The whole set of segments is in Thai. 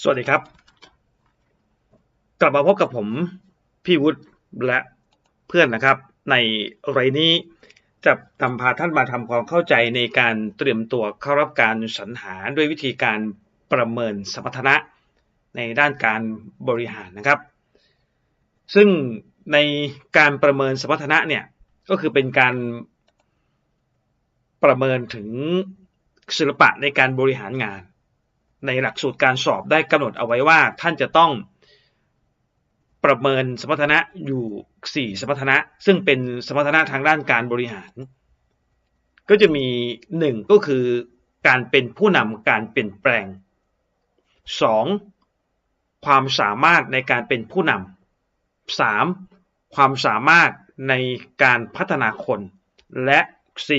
สวัสดีครับ กลับมาพบกับผมพี่วุฒิและเพื่อนนะครับ ในไรนี้จะนำพาท่านมาทำความเข้าใจในการเตรียมตัวเข้ารับการสรรหาด้วยวิธีการประเมินสมรรถนะในด้านการบริหารนะครับ ซึ่งในการประเมินสมรรถนะเนี่ยก็คือเป็นการประเมินถึงศิลปะในการบริหารงาน ในหลักสูตรการสอบได้กำหนดเอาไว้ว่าท่านจะต้องประเมินสมรรถนะอยู่ 4 สมรรถนะ ซึ่งเป็นสมรรถนะทางด้านการบริหาร ก็จะมี 1 ก็คือการเป็นผู้นำการเปลี่ยนแปลง 2. ความสามารถในการเป็นผู้นำ 3. ความสามารถในการพัฒนาคน และ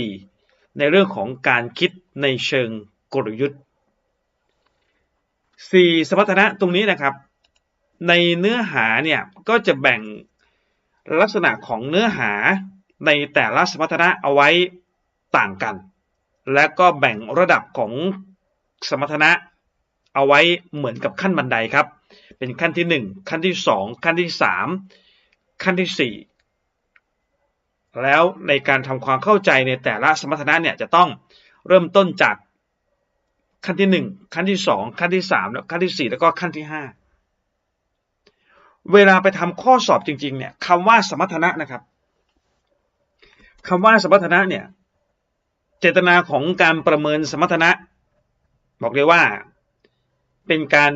4. ในเรื่องของการคิดในเชิงกลยุทธ์ 4สมรรถนะตรงนี้นะครับ ในเนื้อหาเนี่ยก็จะแบ่งลักษณะของเนื้อหาในแต่ละสมรรถนะเอาไว้ต่างกัน และก็แบ่งระดับของสมรรถนะเอาไว้เหมือนกับขั้นบันไดครับ เป็นขั้นที่ 1 ขั้นที่ 2 ขั้นที่ 3 ขั้นที่ 4 แล้วในการทำความเข้าใจในแต่ละสมรรถนะเนี่ยจะต้องเริ่มต้นจาก ขั้นที่1ขั้นที่2ขั้นที่3แล้วขั้นที่4แล้วก็ขั้นที่5เวลาไปทำข้อสอบจริง ๆ เนี่ยคำว่าสมรรถนะนะครับคำว่าสมรรถนะเนี่ย เจตนาของการประเมินสมรรถนะ บอกเลยว่า เป็นการ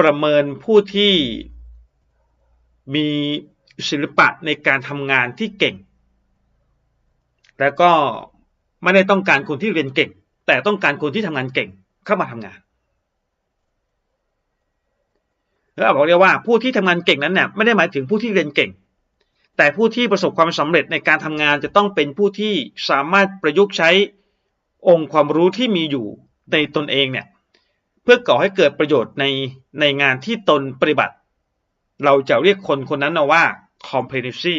ประเมินผู้ที่มีศิลปะในการทำงานที่เก่ง แล้วก็ไม่ได้ต้องการคนที่เรียนเก่ง แต่ต้องการคนที่ทำงานเก่งเข้ามาทำงานแล้วบอกเรียกว่าผู้ที่ทำงานเก่งนั้นเนี่ยไม่ได้หมายถึงผู้ที่เรียนเก่ง แต่ผู้ที่ประสบความสำเร็จในการทำงานจะต้องเป็นผู้ที่สามารถประยุกต์ใช้องค์ความรู้ที่มีอยู่ในตนเองเนี่ยเพื่อก่อให้เกิดประโยชน์ในในงานที่ตนปฏิบัติ เราจะเรียกคนคนนั้นว่า competency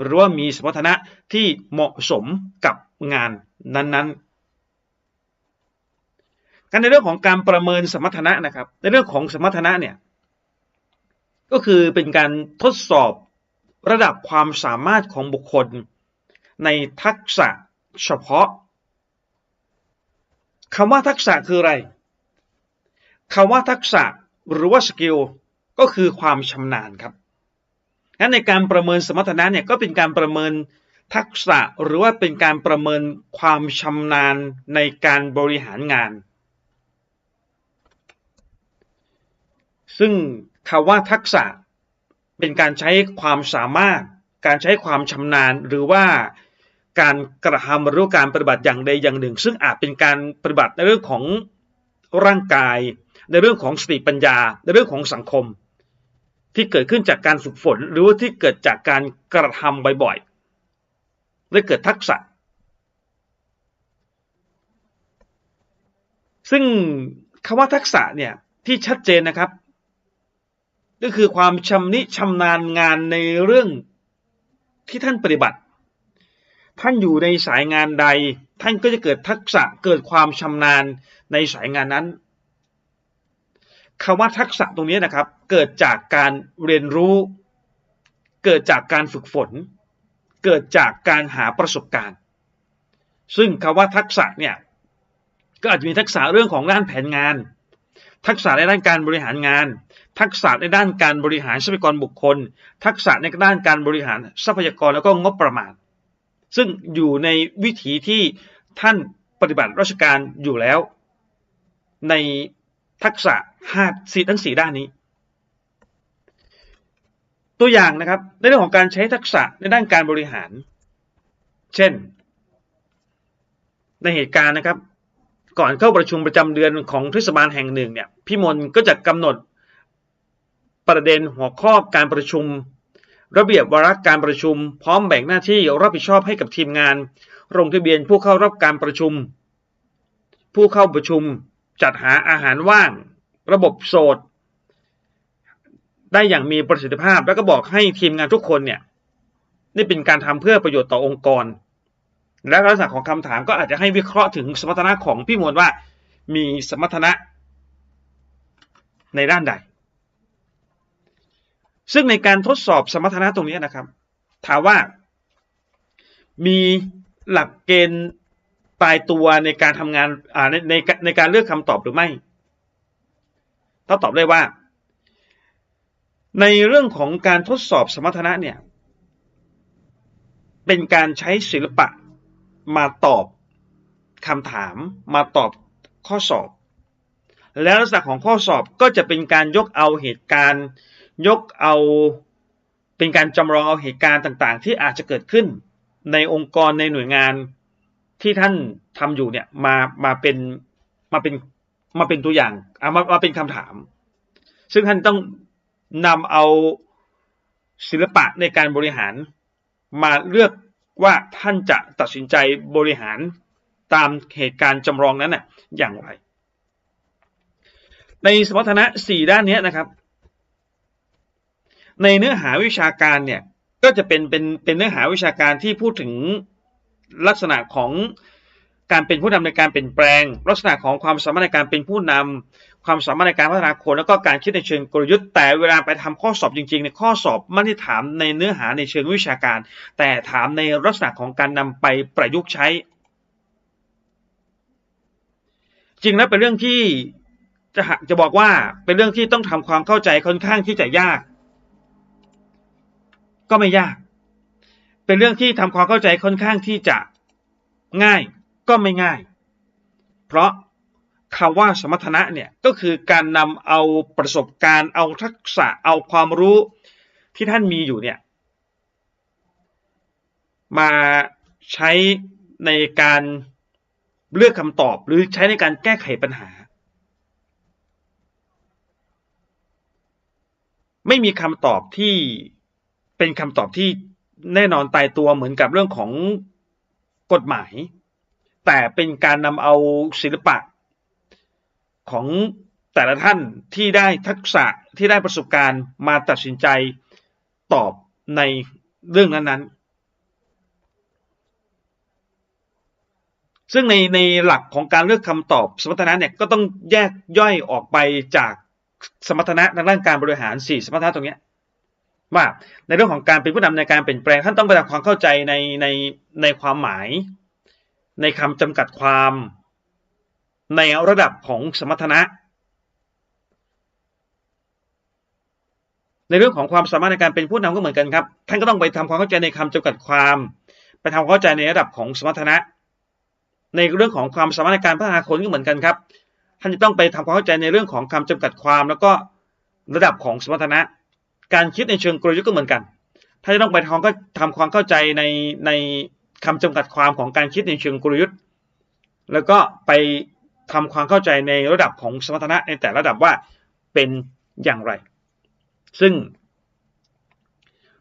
หรือว่ามีสมรรถนะที่เหมาะสมกับงานนั้นๆ การในเรื่องของการประเมินสมรรถนะนะครับ ในเรื่องของสมรรถนะเนี่ยก็คือเป็นการทดสอบระดับความสามารถของบุคคล ในทักษะเฉพาะคำว่าทักษะคืออะไรคำว่าทักษะหรือว่าสกิลก็คือความชำนาญครับงั้นในการประเมินสมรรถนะเนี่ยก็เป็นการประเมินทักษะหรือว่าเป็นการประเมินความชำนาญในการบริหารงาน ซึ่งคำว่าทักษะเป็นการใช้ความสามารถ การใช้ความชำนาญ หรือว่าการกระทำหรือการปฏิบัติอย่างใดอย่างหนึ่ง ซึ่งอาจเป็นการปฏิบัติในเรื่องของร่างกาย ในเรื่องของสติปัญญา ในเรื่องของสังคม ที่เกิดขึ้นจากการฝึกฝน หรือว่าที่เกิดจากการกระทำบ่อยๆและเกิดทักษะ ซึ่งคำว่าทักษะเนี่ยที่ชัดเจนนะครับ ก็คือความชำนิชำนาญงานในเรื่องที่ท่านปฏิบัติ ท่านอยู่ในสายงานใด ท่านก็จะเกิดทักษะเกิดความชำนาญในสายงานนั้นคำว่าทักษะตรงนี้นะครับ เกิดจากการเรียนรู้ เกิดจากการฝึกฝน เกิดจากการหาประสบการณ์ ซึ่งคำว่าทักษะเนี่ยก็อาจจะมีทักษะเรื่องของด้านแผนงาน ทักษะในด้านการบริหารงาน ทักษะในด้านการบริหารทรัพยากรบุคคล ทักษะในด้านการบริหารทรัพยากรแล้วก็งบประมาณ ซึ่งอยู่ในวิถีที่ท่านปฏิบัติราชการอยู่แล้ว ในทักษะห้าสี่ทั้งสี่ด้านนี้ ตัวอย่างนะครับในเรื่องของการใช้ทักษะในด้านการบริหาร เช่น ในเหตุการณ์นะครับ ก่อนเข้าประชุมประจำเดือนของเทศบาลแห่งหนึ่งเนี่ย พี่มนก็จะกำหนดประเด็นหัวข้อการประชุม ระเบียบวาระการประชุม พร้อมแบ่งหน้าที่รับผิดชอบให้กับทีมงานลงทะเบียนผู้เข้ารับการประชุม ผู้เข้าประชุม จัดหาอาหารว่าง ระบบโสดได้อย่างมีประสิทธิภาพ แล้วก็บอกให้ทีมงานทุกคนเนี่ยนี่เป็นการทำเพื่อประโยชน์ต่อองค์กร และลักษณะของคำถามก็อาจจะให้วิเคราะห์ถึงสมรรถนะของพี่มวลว่า มีสมรรถนะ ในด้านใด ซึ่งในการทดสอบสมรรถนะตรงนี้นะครับ ถามว่า มีหลักเกณฑ์ตายตัวในการทำงานในในในการเลือกคำตอบหรือไม่ต้องตอบได้ว่า ในเรื่องของการทดสอบสมรรถนะเนี่ย เป็นการใช้ศิลปะมาตอบคำถามมาตอบข้อสอบ แล้วลักษณะของข้อสอบก็จะเป็นการยกเอาเหตุการณ์ ยกเอาเป็นการจำลองเอาเหตุการณ์ต่างๆ ที่อาจจะเกิดขึ้น ในองค์กรในหน่วยงานที่ท่านทำอยู่เนี่ยมามาเป็นมาเป็นมาเป็นตัวอย่างเอามามาเป็นคำถาม ซึ่งท่านต้องนำเอาศิลปะในการบริหาร มาเลือกว่าท่านจะตัดสินใจบริหารตามเหตุการณ์จำลองนั้นน่ะอย่างไร ในสมรรถนะสี่ด้านนี้นะครับ ในเนื้อหาวิชาการเนี่ยก็จะเป็นเป็นเป็นเนื้อหาวิชาการที่พูดถึงลักษณะของการเป็นผู้นำในการเปลี่ยนแปลง ลักษณะของความสามารถในการเป็นผู้นำความสามารถในการพัฒนาคนแล้วก็การคิดในเชิงกลยุทธ์แต่เวลาไปทำข้อสอบจริงๆในข้อสอบไม่ได้ถามในเนื้อหาในเชิงวิชาการ แต่ถามในลักษณะของการนำไปประยุกต์ใช้ จริงแล้วเป็นเรื่องที่ จะจะบอกว่าเป็นเรื่องที่ต้องทำความเข้าใจค่อนข้างที่จะยาก ก็ไม่ยาก เป็นเรื่องที่ทำความเข้าใจค่อนข้างที่จะง่ายก็ไม่ง่าย เพราะคำว่าสมรรถนะเนี่ยก็คือการนำเอาประสบการณ์ เอาทักษะเอาความรู้ที่ท่านมีอยู่เนี่ยมาใช้ในการเลือกคำตอบหรือใช้ในการแก้ไขปัญหา ไม่มีคำตอบที่เป็นคำตอบที่แน่นอนตายตัวเหมือนกับเรื่องของกฎหมาย แต่เป็นการนำเอาศิลปะของแต่ละท่านที่ได้ทักษะที่ได้ประสบการณ์มาตัดสินใจตอบในเรื่องนั้นๆ ซึ่งในในหลักของการเลือกคำตอบสมรรถนะเนี่ยก็ต้องแยกย่อยออกไปจาก สมรรถนะในด้านการบริหารสี่สมรรถนะตรงนี้ว่าในเรื่องของการเป็นผู้นำในการเปลี่ยนแปลงท่านต้องไปทำความเข้าใจในในในความหมาย ในคำจำกัดความในระดับของสมรรถนะ ในเรื่องของความสามารถในการเป็นผู้นำก็เหมือนกันครับท่านก็ต้องไปทำความเข้าใจในคำจำกัดความ ไปทำความเข้าใจในระดับของสมรรถนะ ในเรื่องของความสามารถในการพัฒนาคนก็เหมือนกันครับ ท่านจะต้องไปทำความเข้าใจในเรื่องของคำจำกัดความ แล้วก็ระดับของสมรรถนะ การคิดในเชิงกลยุทธ์ก็เหมือนกันท่านจะต้องไปทำก็ทำความเข้าใจในในคำจำกัดความของการคิดในเชิงกลยุทธ์ แล้วก็ไปทำความเข้าใจในระดับของสมรรถนะในแต่ระดับว่าเป็นอย่างไร ซึ่ง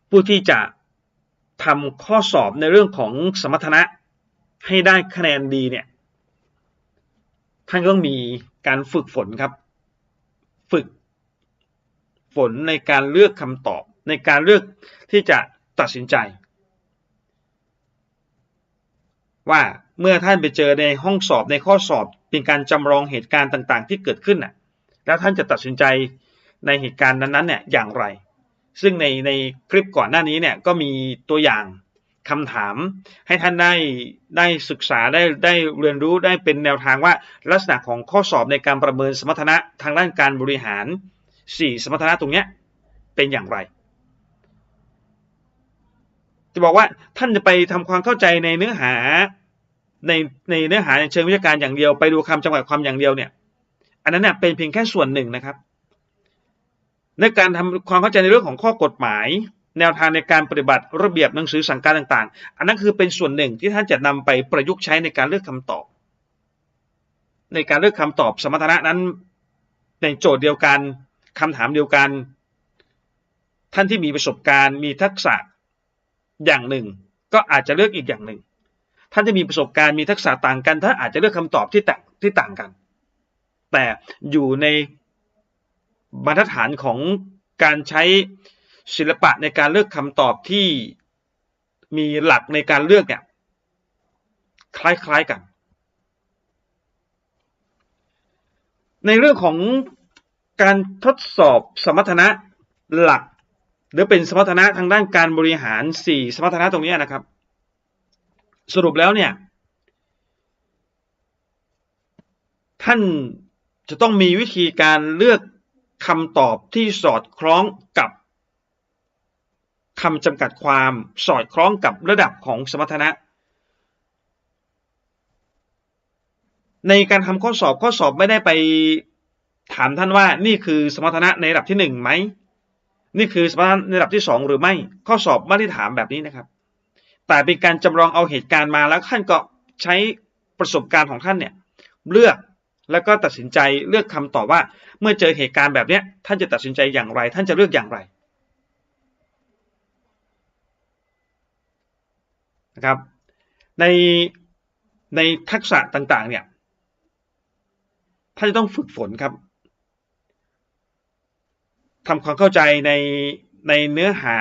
ผู้ที่จะทำข้อสอบในเรื่องของสมรรถนะให้ได้คะแนนดีเนี่ย ท่านก็ต้องมีการฝึกฝนครับ ฝึกฝนในการเลือกคำตอบ ในการเลือกที่จะตัดสินใจ ว่าเมื่อท่านไปเจอในห้องสอบในข้อสอบเป็นการจำลองเหตุการณ์ต่างๆ ที่เกิดขึ้นน่ะ แล้วท่านจะตัดสินใจในเหตุการณ์นั้นๆเนี่ยอย่างไร ซึ่งในในคลิปก่อนหน้านี้เนี่ยก็มีตัวอย่าง คำถามให้ท่านได้ได้ศึกษาได้ได้เรียนรู้ได้เป็นแนวทางว่าลักษณะของข้อสอบในการประเมินสมรรถนะทางด้านการบริหาร 4 สมรรถนะตรงนี้เป็นอย่างไร จะบอกว่าท่านจะไปทำความเข้าใจในเนื้อหาในในเนื้อหาในเชิงวิชาการอย่างเดียว ไปดูคำจำกัดความอย่างเดียวเนี่ย อันนั้นเนี่ยเป็นเพียงแค่ส่วนหนึ่งนะครับ ในการทำความเข้าใจในเรื่องของข้อกฎหมาย แนวทางในการปฏิบัติระเบียบหนังสือสั่งการต่างๆ อันนั้นคือเป็นส่วนหนึ่งที่ท่านจะนำไปประยุกต์ใช้ในการเลือกคำตอบ ในการเลือกคำตอบสมรรถนะนั้นในโจทย์เดียวกันคำถามเดียวกัน ท่านที่มีประสบการณ์ มีทักษะอย่างหนึ่ง ก็อาจจะเลือกอีกอย่างหนึ่ง ท่านจะมีประสบการณ์มีทักษะต่างกันท่านอาจจะเลือกคำตอบที่ต่างที่ต่างกัน แต่อยู่ในบรรทัดฐานของการใช้ ศิลปะในการเลือกคำตอบที่มีหลักในการเลือกเนี่ยคล้ายๆกัน ในเรื่องของการทดสอบสมรรถนะหลัก หรือเป็นสมรรถนะทางด้านการบริหารสี่สมรรถนะตรงนี้นะครับ สรุปแล้วเนี่ย ท่านจะต้องมีวิธีการเลือกคำตอบที่สอดคล้องกับ คำจำกัดความสอดคล้องกับระดับของสมรรถนะ ในการทำข้อสอบข้อสอบไม่ได้ไปถามท่านว่านี่คือสมรรถนะในระดับที่หนึ่งไหมนี่คือสมรรถนะในระดับที่สองหรือไม่ ข้อสอบไม่ได้ถามแบบนี้นะครับ แต่เป็นการจำลองเอาเหตุการณ์มาแล้วท่านก็ใช้ประสบการณ์ของท่านเนี่ยเลือกแล้วก็ตัดสินใจเลือกคำตอบว่า เมื่อเจอเหตุการณ์แบบนี้ท่านจะตัดสินใจอย่างไร ท่านจะเลือกอย่างไร นะครับ ในในทักษะต่างๆ เนี่ยท่านจะต้องฝึกฝนครับทำความเข้าใจในในเนื้อหา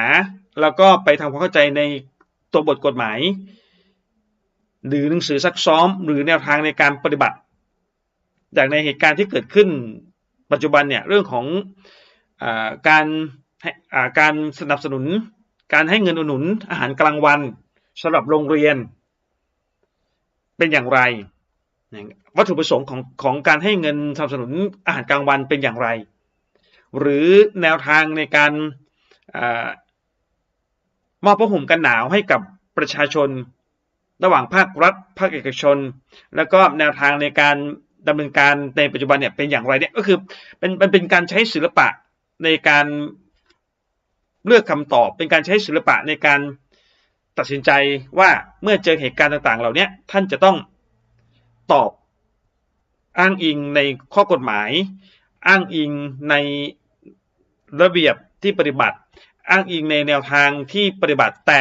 แล้วก็ไปทำความเข้าใจในตัวบทกฎหมาย หรือหนังสือซักซ้อม หรือแนวทางในการปฏิบัติอย่างในเหตุการณ์ที่เกิดขึ้นปัจจุบันเนี่ยเรื่องของอการการสนับสนุน การให้เงินอุดหนุนอาหารกลางวัน สำหรับโรงเรียน เป็นอย่างไร วัตถุประสงค์ของของการให้เงินสนับสนุนอาหารกลางวันเป็นอย่างไร หรือแนวทางในการมอบผ้าห่มกันหนาวให้กับประชาชน ระหว่างภาครัฐ ภาคเอกชน แล้วก็แนวทางในการดำเนินการในปัจจุบันเนี่ยเป็นอย่างไรเนี่ยก็คือเป็นมันเป็นการใช้ศิลปะในการเลือกคำตอบ เป็นการใช้ศิลปะในการ ตัดสินใจว่าเมื่อเจอเหตุการณ์ต่างๆ เหล่านี้ท่านจะต้องตอบอ้างอิงในข้อกฎหมาย อ้างอิงในระเบียบที่ปฏิบัติ อ้างอิงในแนวทางที่ปฏิบัติ แต่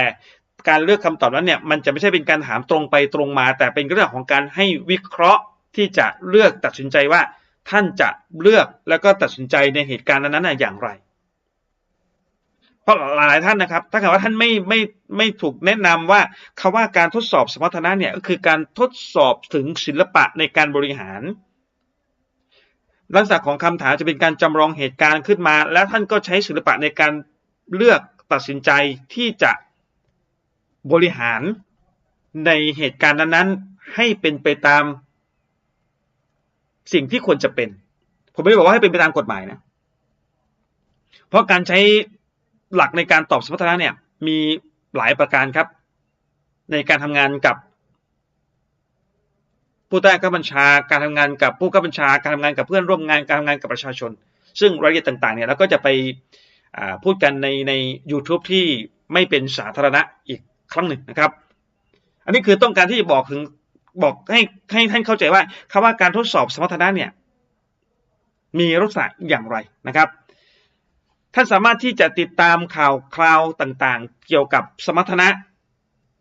การเลือกคำตอบนั้นเนี่ยมันจะไม่ใช่เป็นการถามตรงไปตรงมา แต่เป็นเรื่องของการให้วิเคราะห์ที่จะเลือกตัดสินใจว่าท่านจะเลือกแล้วก็ตัดสินใจในเหตุการณ์นั้นๆอย่างไร เพราะหลายท่านนะครับ ถ้าเกิดว่าท่านไม่ไม่ไม่ถูกแนะนำว่าคาว่าการทดสอบสมรรถนะเนี่ยก็คือการทดสอบถึงศิลปะในการบริหาร ลักษณะของคำถามจะเป็นการจำลองเหตุการณ์ขึ้นมา แล้วท่านก็ใช้ศิลปะในการเลือกตัดสินใจที่จะบริหารในเหตุการณ์นั้นๆ ให้เป็นไปตามสิ่งที่ควรจะเป็น ผมไม่ได้บอกว่าให้เป็นไปตามกฎหมายนะ เพราะการใช้ หลักในการตอบสมรรถนะเนี่ยมีหลายประการครับ ในการทำงานกับ ผู้ใต้ข้าบัญชาการทำงานกับผู้ข้าบัญชาการทำงานกับเพื่อนร่วมงานการทำงานกับประชาชน ซึ่งรายละเอียดต่างๆเนี่ยเราก็จะไปพูดกันในใน YouTube ที่ไม่เป็นสาธารณะอีกครั้งหนึ่งนะครับ อันนี้คือต้องการที่จะบอกถึงบอกให้ให้ท่านเข้าใจว่าคำว่าการทดสอบสมรรถนะเนี่ยมีลักษณะอย่างไรนะครับ ท่านสามารถที่จะติดตามข่าวคราวต่างๆ เกี่ยวกับสมรรถนะ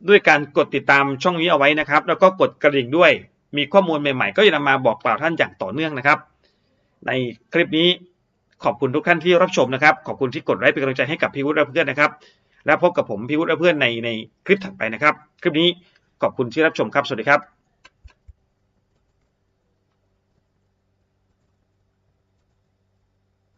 ด้วยการกดติดตามช่องนี้เอาไว้นะครับ แล้วก็กดกระดิ่งด้วย มีข้อมูลใหม่ๆ ก็จะนำมาบอกกล่าวท่านอย่างต่อเนื่องนะครับ ในคลิปนี้ขอบคุณทุกท่านที่รับชมนะครับ ขอบคุณที่กดไลค์เป็นกำลังใจให้กับพี่วุฒิและเพื่อนนะครับ และพบกับผมพี่วุฒิและเพื่อนในในคลิปถัดไปนะครับ คลิปนี้ขอบคุณที่รับชมครับ สวัสดีครับ